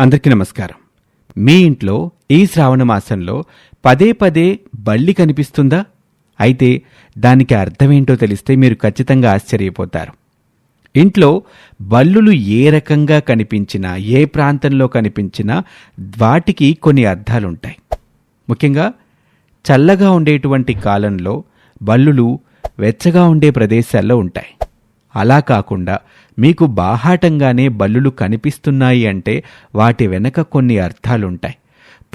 అందరికీ నమస్కారం. మీ ఇంట్లో ఈ శ్రావణ మాసంలో పదే పదే బల్లి కనిపిస్తుందా? అయితే దానికి అర్థమేంటో తెలిస్తే మీరు ఖచ్చితంగా ఆశ్చర్యపోతారు. ఇంట్లో బల్లులు ఏ రకంగా కనిపించినా ఏ ప్రాంతంలో కనిపించినా వాటికి కొన్ని అర్థాలుంటాయి. ముఖ్యంగా చల్లగా ఉండేటువంటి కాలంలో బల్లులు వెచ్చగా ఉండే ప్రదేశాల్లో ఉంటాయి. అలా కాకుండా మీకు బాహాటంగానే బల్లులు కనిపిస్తున్నాయి అంటే వాటి వెనక కొన్ని అర్థాలుంటాయి.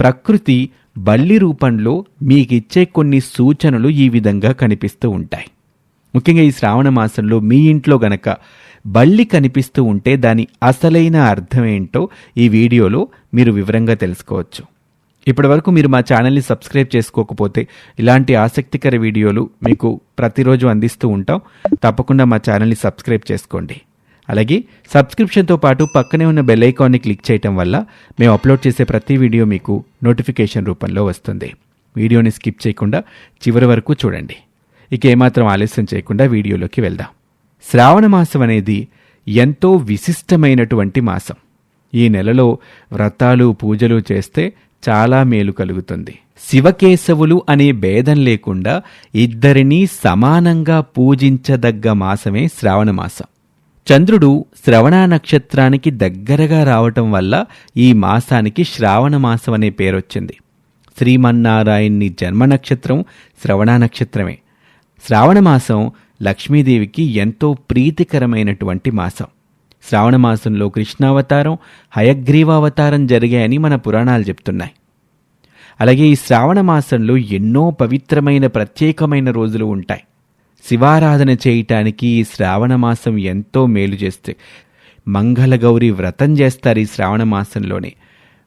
ప్రకృతి బల్లి రూపంలో మీకిచ్చే కొన్ని సూచనలు ఈ విధంగా కనిపిస్తూ ఉంటాయి. ముఖ్యంగా ఈ శ్రావణ మాసంలో మీ ఇంట్లో గనక బల్లి కనిపిస్తూ ఉంటే దాని అసలైన అర్థం ఏంటో ఈ వీడియోలో మీరు వివరంగా తెలుసుకోవచ్చు. ఇప్పటివరకు మీరు మా ఛానల్ని సబ్స్క్రైబ్ చేసుకోకపోతే ఇలాంటి ఆసక్తికర వీడియోలు మీకు ప్రతిరోజు అందిస్తూ ఉంటాం. తప్పకుండా మా ఛానల్ని సబ్స్క్రైబ్ చేసుకోండి. అలాగే సబ్స్క్రిప్షన్తో పాటు పక్కనే ఉన్న బెల్ ఐకాన్ని క్లిక్ చేయటం వల్ల మేము అప్లోడ్ చేసే ప్రతి వీడియో మీకు నోటిఫికేషన్ రూపంలో వస్తుంది. వీడియోని స్కిప్ చేయకుండా చివరి వరకు చూడండి. ఇక ఏమాత్రం ఆలస్యం చేయకుండా వీడియోలోకి వెళ్దాం. శ్రావణ మాసం అనేది ఎంతో విశిష్టమైనటువంటి మాసం. ఈ నెలలో వ్రతాలు పూజలు చేస్తే చాలా మేలు కలుగుతుంది. శివకేశవులు అనే భేదం లేకుండా ఇద్దరినీ సమానంగా పూజించదగ్గ మాసమే శ్రావణమాసం చంద్రుడు శ్రవణ నక్షత్రానికి దగ్గరగా రావటం వల్ల ఈ మాసానికి శ్రావణమాసం అనే పేరొచ్చింది. శ్రీమన్నారాయణ్ణి జన్మ నక్షత్రం శ్రవణ నక్షత్రమే. శ్రావణమాసం లక్ష్మీదేవికి ఎంతో ప్రీతికరమైనటువంటి మాసం. శ్రావణ మాసంలో కృష్ణావతారం హయగ్రీవావతారం జరిగాయని మన పురాణాలు చెప్తున్నాయి. అలాగే ఈ శ్రావణ మాసంలో ఎన్నో పవిత్రమైన ప్రత్యేకమైన రోజులు ఉంటాయి. శివారాధన చేయటానికి ఈ శ్రావణ మాసం ఎంతో మేలు చేస్తే మంగళగౌరి వ్రతం చేస్తారు ఈ శ్రావణ మాసంలోనే.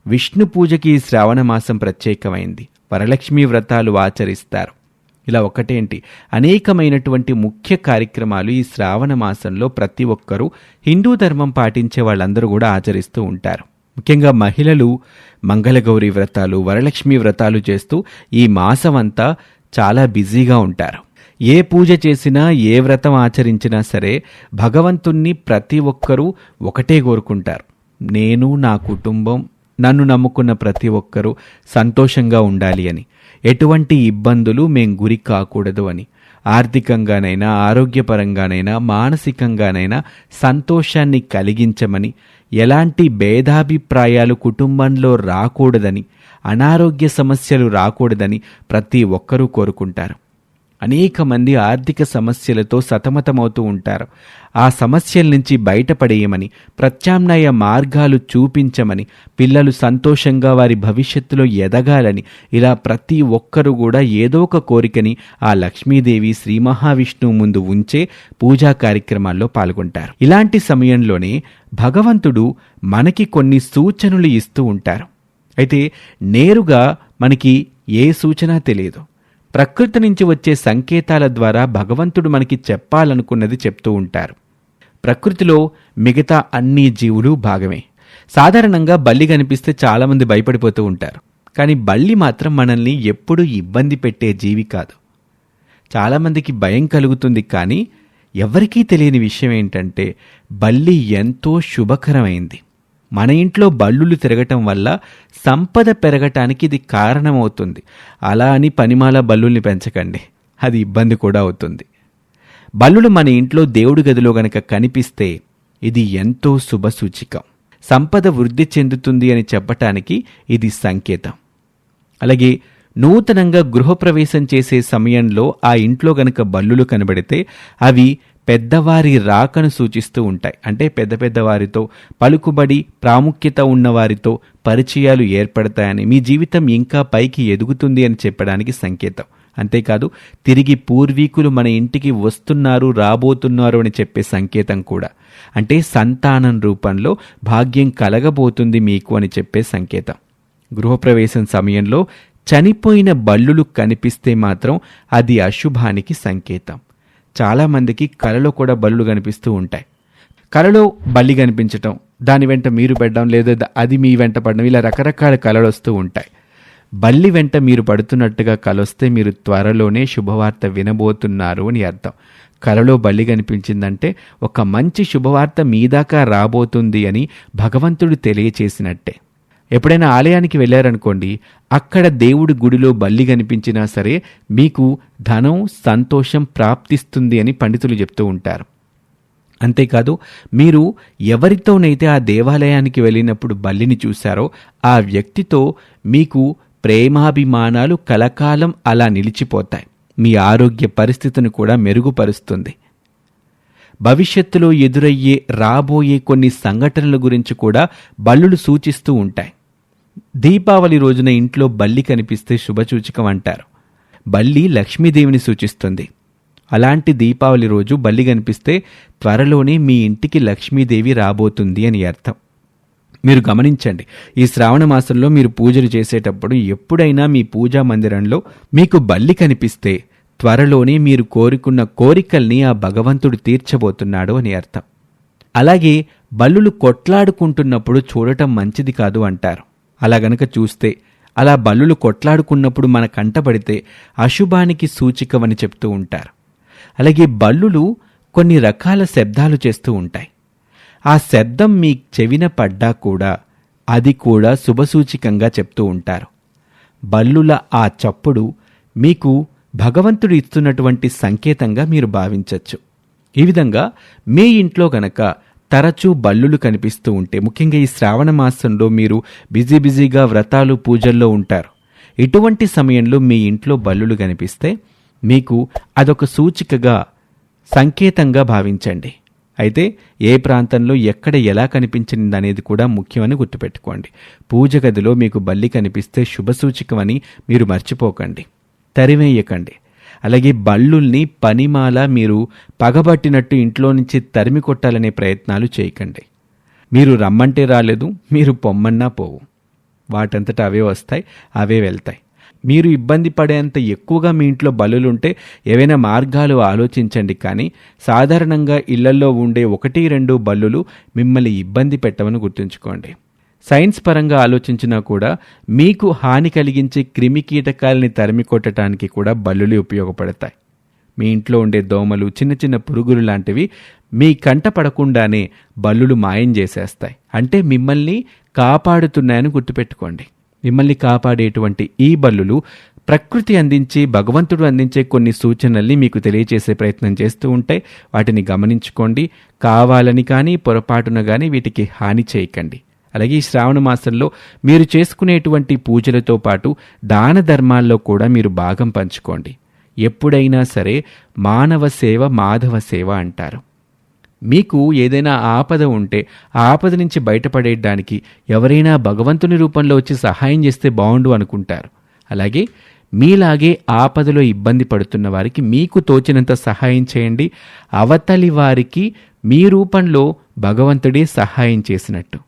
విష్ణు పూజకి ఈ శ్రావణ మాసం ప్రత్యేకమైంది. వరలక్ష్మి వ్రతాలు ఆచరిస్తారు. ఇలా ఒకటేంటి? అనేకమైనటువంటి ముఖ్య కార్యక్రమాలు ఈ శ్రావణ మాసంలో ప్రతి ఒక్కరూ హిందూ ధర్మం పాటించే వాళ్ళందరూ కూడా ఆచరిస్తూ ఉంటారు. ముఖ్యంగా మహిళలు మంగళగౌరి వ్రతాలు వరలక్ష్మి వ్రతాలు చేస్తూ ఈ మాసం అంతా చాలా బిజీగా ఉంటారు. ఏ పూజ చేసినా ఏ వ్రతం ఆచరించినా సరే భగవంతుణ్ణి ప్రతి ఒక్కరూ ఒకటే కోరుకుంటారు. నేను నా కుటుంబం నన్ను నమ్ముకున్న ప్రతి ఒక్కరూ సంతోషంగా ఉండాలి అని. ఎటువంటి ఇబ్బందులు మేం గురి కాకూడదు అని. ఆర్థికంగానైనా ఆరోగ్యపరంగానైనా మానసికంగానైనా సంతోషాన్ని కలిగించమని ఎలాంటి భేదాభిప్రాయాలు కుటుంబంలో రాకూడదని అనారోగ్య సమస్యలు రాకూడదని ప్రతి ఒక్కరూ కోరుకుంటారు. అనేక మంది ఆర్థిక సమస్యలతో సతమతమవుతూ ఉంటారు. ఆ సమస్యల నుంచి బయటపడేయమని ప్రత్యామ్నాయ మార్గాలు చూపించమని పిల్లలు సంతోషంగా వారి భవిష్యత్తులో ఎదగాలని ఇలా ప్రతి ఒక్కరూ కూడా ఏదో ఒక కోరికని ఆ లక్ష్మీదేవి శ్రీ మహావిష్ణువు ముందు ఉంచే పూజా కార్యక్రమాల్లో పాల్గొంటారు. ఇలాంటి సమయంలోనే భగవంతుడు మనకి కొన్ని సూచనలు ఇస్తూ ఉంటారు. అయితే నేరుగా మనకి ఏ సూచన తెలియదు. ప్రకృతి నుంచి వచ్చే సంకేతాల ద్వారా భగవంతుడు మనకి చెప్పాలనుకున్నది చెప్తూ ఉంటారు. ప్రకృతిలో మిగతా అన్ని జీవులు భాగమే. సాధారణంగా బల్లి కనిపిస్తే చాలామంది భయపడిపోతూ ఉంటారు. కానీ బల్లి మాత్రం మనల్ని ఎప్పుడూ ఇబ్బంది పెట్టే జీవి కాదు. చాలామందికి భయం కలుగుతుంది కానీ ఎవరికీ తెలియని విషయం ఏంటంటే బల్లి ఎంతో శుభకరమైంది. మన ఇంట్లో బల్లులు తిరగటం వల్ల సంపద పెరగటానికి ఇది కారణమవుతుంది. అలా అని పనిమాల బల్లుల్ని పెంచకండి. అది ఇబ్బంది కూడా అవుతుంది. బల్లులు మన ఇంట్లో దేవుడి గదిలో గనక కనిపిస్తే ఇది ఎంతో శుభసూచికం సంపద వృద్ధి చెందుతుంది అని చెప్పటానికి ఇది సంకేతం. అలాగే నూతనంగా గృహప్రవేశం చేసే సమయంలో ఆ ఇంట్లో గనక బల్లులు కనబడితే అవి పెద్దవారి రాకను సూచిస్తూ ఉంటాయి. అంటే పెద్ద పెద్దవారితో పలుకుబడి ప్రాముఖ్యత ఉన్నవారితో పరిచయాలు ఏర్పడతాయని మీ జీవితం ఇంకా పైకి ఎదుగుతుంది అని చెప్పడానికి సంకేతం. అంతేకాదు తిరిగి పూర్వీకులు మన ఇంటికి వస్తున్నారు రాబోతున్నారు అని చెప్పే సంకేతం కూడా. అంటే సంతానం రూపంలో భాగ్యం కలగబోతుంది మీకు అని చెప్పే సంకేతం. గృహప్రవేశం సమయంలో చనిపోయిన బల్లులు కనిపిస్తే మాత్రం అది అశుభానికి సంకేతం. చాలామందికి కలలో కూడా బలులు కనిపిస్తూ ఉంటాయి. కలలో బల్లి కనిపించటం దాని వెంట మీరు పెట్టడం లేదా అది మీ వెంట పడడం ఇలా రకరకాల కళలు వస్తూ ఉంటాయి. బల్లి వెంట మీరు పడుతున్నట్టుగా కలొస్తే మీరు త్వరలోనే శుభవార్త వినబోతున్నారు అని అర్థం. కలలో బల్లి కనిపించిందంటే ఒక మంచి శుభవార్త మీదాకా రాబోతుంది అని భగవంతుడు తెలియచేసినట్టే. ఎప్పుడైనా ఆలయానికి వెళ్ళారనుకోండి అక్కడ దేవుడి గుడిలో బల్లి కనిపించినా సరే మీకు ధనం సంతోషం ప్రాప్తిస్తుంది అని పండితులు చెప్తూ ఉంటారు. అంతేకాదు మీరు ఎవరితోనైతే ఆ దేవాలయానికి వెళ్ళినప్పుడు బల్లిని చూశారో ఆ వ్యక్తితో మీకు ప్రేమాభిమానాలు కలకాలం అలా నిలిచిపోతాయి. మీ ఆరోగ్య పరిస్థితిని కూడా మెరుగుపరుస్తుంది. భవిష్యత్తులో ఎదురయ్యే రాబోయే కొన్ని సంఘటనల గురించి కూడా బల్లులు సూచిస్తూ ఉంటాయి. దీపావళి రోజున ఇంట్లో బల్లి కనిపిస్తే శుభసూచకం అంటారు. బల్లి లక్ష్మీదేవిని సూచిస్తుంది. అలాంటి దీపావళి రోజు బల్లి కనిపిస్తే త్వరలోనే మీ ఇంటికి లక్ష్మీదేవి రాబోతుంది అని అర్థం. మీరు గమనించండి ఈ శ్రావణ మాసంలో మీరు పూజలు చేసేటప్పుడు ఎప్పుడైనా మీ పూజా మందిరంలో మీకు బల్లి కనిపిస్తే త్వరలోనే మీరు కోరుకున్న కోరికల్ని ఆ భగవంతుడు తీర్చబోతున్నాడు అని అర్థం. అలాగే బల్లులు కొట్లాడుకుంటున్నప్పుడు చూడటం మంచిది కాదు అంటారు. అలా గనక చూస్తే అలా బల్లులు కొట్లాడుకున్నప్పుడు మన కంటపడితే అశుభానికి సూచికమని చెప్తూ ఉంటారు. అలాగే బల్లులు కొన్ని రకాల శబ్దాలు చేస్తూ ఉంటాయి. ఆ శబ్దం మీ చెవిన పడ్డా కూడా అది కూడా శుభసూచికంగా చెప్తూ ఉంటారు. బల్లుల ఆ చప్పుడు మీకు భగవంతుడు ఇస్తున్నటువంటి సంకేతంగా మీరు భావించవచ్చు ఈ విధంగా మీ ఇంట్లో గనక తరచూ బల్లులు కనిపిస్తూ ఉంటే ముఖ్యంగా ఈ శ్రావణ మాసంలో మీరు బిజీ బిజీగా వ్రతాలు పూజల్లో ఉంటారు. ఇటువంటి సమయంలో మీ ఇంట్లో బల్లులు కనిపిస్తే మీకు అదొక సూచికగా సంకేతంగా భావించండి. అయితే ఏ ప్రాంతంలో ఎక్కడ ఎలా కనిపించింది అనేది కూడా ముఖ్యమని గుర్తుపెట్టుకోండి. పూజ గదిలో మీకు బల్లి కనిపిస్తే శుభసూచికమని మీరు మర్చిపోకండి. తరివేయకండి. అలాగే బల్లుల్ని పనిమాల మీరు పగబట్టినట్టు ఇంట్లో నుంచి తరిమి కొట్టాలనే ప్రయత్నాలు చేయకండి. మీరు రమ్మంటే రాలేదు మీరు పొమ్మన్నా పోవు. వాటంతట అవే వస్తాయి అవే వెళ్తాయి. మీరు ఇబ్బంది పడేంత ఎక్కువగా మీ ఇంట్లో బలులుంటే ఏవైనా మార్గాలు ఆలోచించండి కానీ సాధారణంగా ఇళ్ళలో ఉండే ఒకటి రెండు బల్లులు మిమ్మల్ని ఇబ్బంది పెట్టవని గుర్తుంచుకోండి. సైన్స్ పరంగా ఆలోచించినా కూడా మీకు హాని కలిగించే క్రిమి కీటకాలని తరిమి కొట్టడానికి కూడా బల్లులు ఉపయోగపడతాయి. మీ ఇంట్లో ఉండే దోమలు చిన్న చిన్న పురుగులు లాంటివి మీ కంట పడకుండానే బల్లులు మాయం చేసేస్తాయి. అంటే మిమ్మల్ని కాపాడుతున్నాయని గుర్తుపెట్టుకోండి. మిమ్మల్ని కాపాడేటువంటి ఈ బల్లులు ప్రకృతి అందించి భగవంతుడు అందించే కొన్ని సూచనల్ని మీకు తెలియచేసే ప్రయత్నం చేస్తూ ఉంటే వాటిని గమనించుకోండి. కావాలని కానీ పొరపాటున కానీ వీటికి హాని చేయకండి. అలాగే ఈ శ్రావణ మాసంలో మీరు చేసుకునేటువంటి పూజలతో పాటు దాన ధర్మాల్లో కూడా మీరు భాగం పంచుకోండి. ఎప్పుడైనా సరే మానవ సేవ మాధవ సేవ అంటారు. మీకు ఏదైనా ఆపద ఉంటే ఆ ఆపద నుంచి బయటపడేయడానికి ఎవరైనా భగవంతుని రూపంలో వచ్చి సహాయం చేస్తే బాగుండు అనుకుంటారు. అలాగే మీలాగే ఆపదలో ఇబ్బంది పడుతున్న వారికి మీకు తోచినంత సహాయం చేయండి. అవతలి వారికి మీ రూపంలో భగవంతుడే సహాయం చేసినట్టు.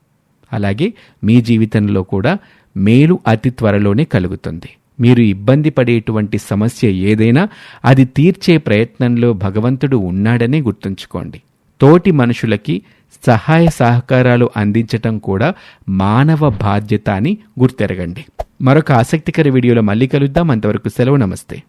అలాగే మీ జీవితంలో కూడా మేలు అతి త్వరలోనే కలుగుతుంది. మీరు ఇబ్బంది పడేటువంటి సమస్య ఏదైనా అది తీర్చే ప్రయత్నంలో భగవంతుడు ఉన్నాడనే గుర్తుంచుకోండి. తోటి మనుషులకి సహాయ సహకారాలు అందించటం కూడా మానవ బాధ్యత అని గుర్తెరగండి. మరొక ఆసక్తికర వీడియోలో మళ్ళీ కలుద్దాం. అంతవరకు సెలవు. నమస్తే.